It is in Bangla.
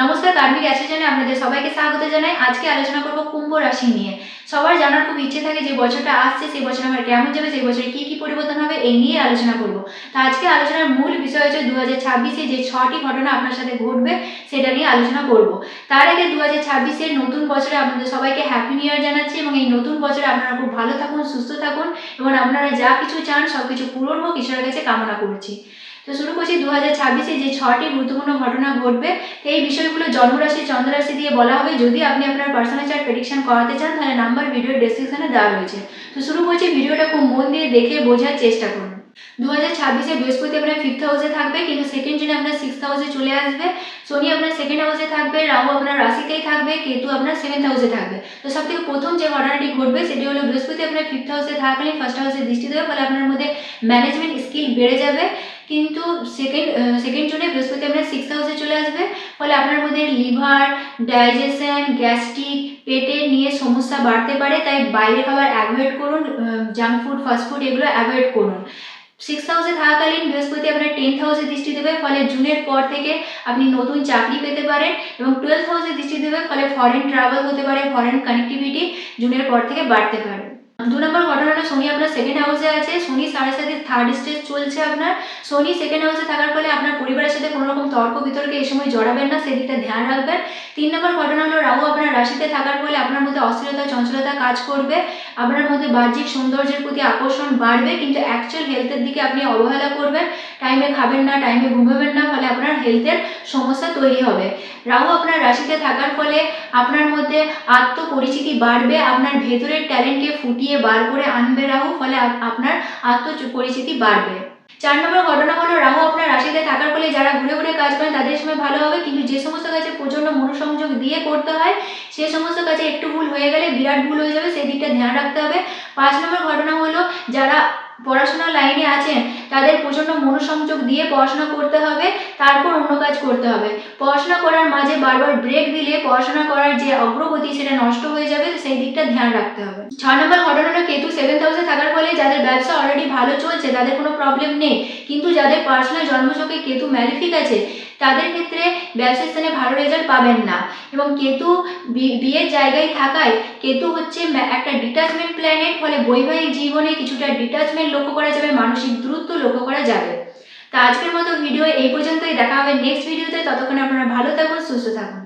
নমস্কার কার্মিক অ্যাসোসিয়েশনে আপনাদের সবাইকে স্বাগত জানাই। আজকে আলোচনা করব কুম্ভ রাশি নিয়ে। সবার জানার খুব ইচ্ছে থাকে যে বছরটা আসছে, সেই বছর আমার কেমন যাবে, সেই বছরে কি কি পরিবর্তন হবে, এই নিয়ে আলোচনা করব। তা আজকে আলোচনার মূল বিষয় হচ্ছে দু হাজার ছাব্বিশে যে ছটি ঘটনা আপনার সাথে ঘটবে, সেটা নিয়ে আলোচনা করব। তার আগে দু হাজার ছাব্বিশের নতুন বছরে আপনাদের সবাইকে হ্যাপি নিউ ইয়ার জানাচ্ছি এবং এই নতুন বছরে আপনারা খুব ভালো থাকুন, সুস্থ থাকুন এবং আপনারা যা কিছু চান সব কিছু পূরণ হোক, ঈশ্বরের কাছে কামনা করছি। তো শুরু করছি দু হাজার ছাব্বিশে যে ছটি গুরুত্বপূর্ণ ঘটনা ঘটবে, এই বিষয়গুলো জন্মরাশি, চন্দ্ররাশি দিয়ে বলা হবে। যদি আপনি আপনার পার্সোনাল চার্ট প্রেডিকশন করাতে চান, তাহলে নাম্বার ভিডিও ডেসক্রিপশনে দেওয়া রয়েছে। তো শুরু করছি ভিডিওটা খুব মন দিয়ে দেখে বোঝার চেষ্টা করুন। দু হাজার ছাব্বিশে বৃহস্পতি আপনার ফিফথ হাউসে থাকবে, কিন্তু সেকেন্ড জুনে আপনার সিক্স হাউসে চলে আসবে। শনি আপনার সেকেন্ড হাউসে থাকবে, রাহু আপনার রাশিতেই থাকবে, কেতু আপনার সেভেন্থ হাউসে থাকবে। তো সব থেকে প্রথম যে ঘটনাটি ঘটবে, সেটি হলো বৃহস্পতি আপনার ফিফথ হাউসে থাকলে ফার্স্ট হাউসে দৃষ্টি দেবে, ফলে আপনার মধ্যে ম্যানেজমেন্ট স্কিল বেড়ে যাবে। কিন্তু সেকেন্ড সেকেন্ড জুনে বৃহস্পতি আপনার সিক্স হাউসে চলে আসবে। ফলে আপনার মধ্যে লিভার ডাইজেশন গ্যাস্ট্রিক পেটের নিয়ে সমস্যা বাড়তে পারে, তাই বাইরে খাবার অ্যাভয়েড করুন জাঙ্ক ফুড ফাস্ট ফুড এগুলো অ্যাভয়েড করুন। সিক্স হাউসে থাকাকালীন বৃহস্পতি আপনার টেন্থ হাউসে দৃষ্টি দেবে, ফলে জুনের পর থেকে আপনি নতুন চাকরি পেতে পারেন এবং টুয়েলভ হাউসে দৃষ্টি দেবে, ফলে ফরেন ট্রাভেল হতে পারে ফরেন কানেক্টিভিটি জুনের পর থেকে বাড়তে পারে। দু নম্বর ঘটনাটা শনি, আপনার সেকেন্ড হাউসে আছে, শনি সাড়ে সাথে থার্ড স্টেজ চলছে আপনার, শনি সেকেন্ড হাউসে থাকার ফলে আপনার পরিবারের সাথে কোনো রকম তর্ক বিতর্কে এই সময় জড়াবেন না, সেদিকটা ধ্যান রাখবেন। তিন নম্বর ঘটনা হলো, রাহু আপনার রাশিতে থাকার ফলে আপনার মধ্যে অস্থিরতা, চঞ্চলতা কাজ করবে। আপনার মধ্যে বাহ্যিক সৌন্দর্যের প্রতি আকর্ষণ বাড়বে, কিন্তু অ্যাকচুয়াল হেলথের দিকে আপনি অবহেলা করবেন। টাইমে খাবেন না টাইমে ঘুমাবেন না, ফলে আপনার হেলথের সমস্যা তৈরি হবে। রাহু আপনার রাশিতে থাকার ফলে আপনার মধ্যে আত্মপরিচিতি বাড়বে, আপনার ভেতরের ট্যালেন্টকে ফুটিয়ে বার করে আনবে রাহু, ফলে আপ- আপনার আত্মপরিচিতি বাড়বে। চার নম্বর ঘটনা হলো, রাহু আপনার রাশিতে থাকার ফলে যারা ঘুরে ঘুরে কাজ করেন, তাদের সময় ভালো হবে, কিন্তু যে সমস্ত কাজে প্রচণ্ড মনোসংযোগ দিয়ে করতে হয়, সে সমস্ত কাজে একটু ভুল হয়ে গেলে বিরাট ভুল হয়ে যাবে সেই দিকটা ধ্যান রাখতে হবে। পাঁচ নম্বর ঘটনা হলো, যারা পড়াশোনার লাইনে আছেন তাদের প্রচণ্ড মনোসংযোগ দিয়ে পড়াশোনা করতে হবে, তারপর অন্য কাজ করতে হবে। পড়াশোনা করার মাঝে বারবার ব্রেক দিলে পড়াশোনা করার যে অগ্রগতি সেটা নষ্ট হয়ে যাবে সেই দিকটা ধ্যান রাখতে হবে। ছয় নম্বর ঘটনাটা কেতু সেভেন্থ হাউসে থাকার ফলে যাদের ব্যবসা অলরেডি ভালো চলছে, তাদের কোনো প্রবলেম নেই। কিন্তু যাদের পার্সোনাল জন্মছকে কেতু ম্যালিফিক আছে তাদের ক্ষেত্রে ব্যবসা স্থানে ভালো রেজাল্ট পাবেন না। এবং কেতু বিয়ের জায়গায় থাকায় কেতু হচ্ছে একটা ডিটাচমেন্ট প্ল্যানেট ফলে বৈবাহিক জীবনে কিছুটা ডিটাচমেন্ট লক্ষ্য করা যাবে, মানসিক দূরত্ব লক্ষ্য করা যাবে। তা আজকের মতো ভিডিও এই পর্যন্তই, দেখা হবে নেক্সট ভিডিওতে ততক্ষণে আপনারা ভালো থাকুন, সুস্থ থাকুন।